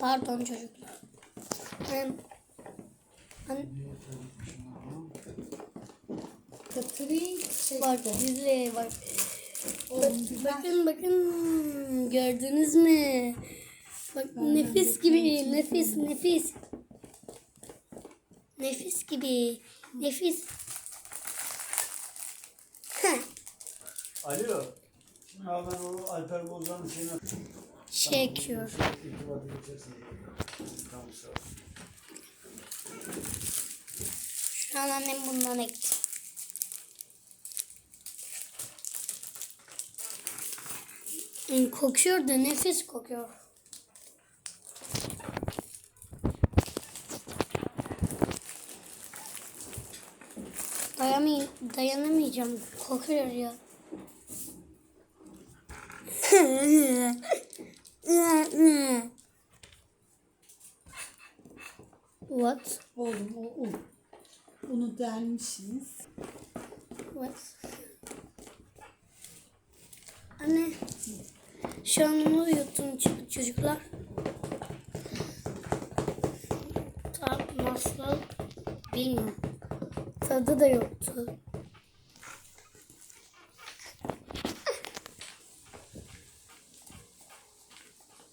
Pardon çocuklar. Ben, ben şey bak güzel bak. Oğlum, güzel. Bakın bakın gördünüz mü? Bak nefis gibi nefis nefis. Nefis gibi nefis. Heh, Alo. Abi ben o Alper Bozan'ın şeyine Çekiyor. ol. Şu an annem bundan ekti. Hmm, Kokuyor da nefis kokuyor. Dayamay dayanamayacağım. Kokuyor ya. What? Oğlum o un. Unu delmişsiniz. What? Anne. Şu an onu yuttum çocuklar. Tat nasıl bilmiyorum. Tadı da yoktu.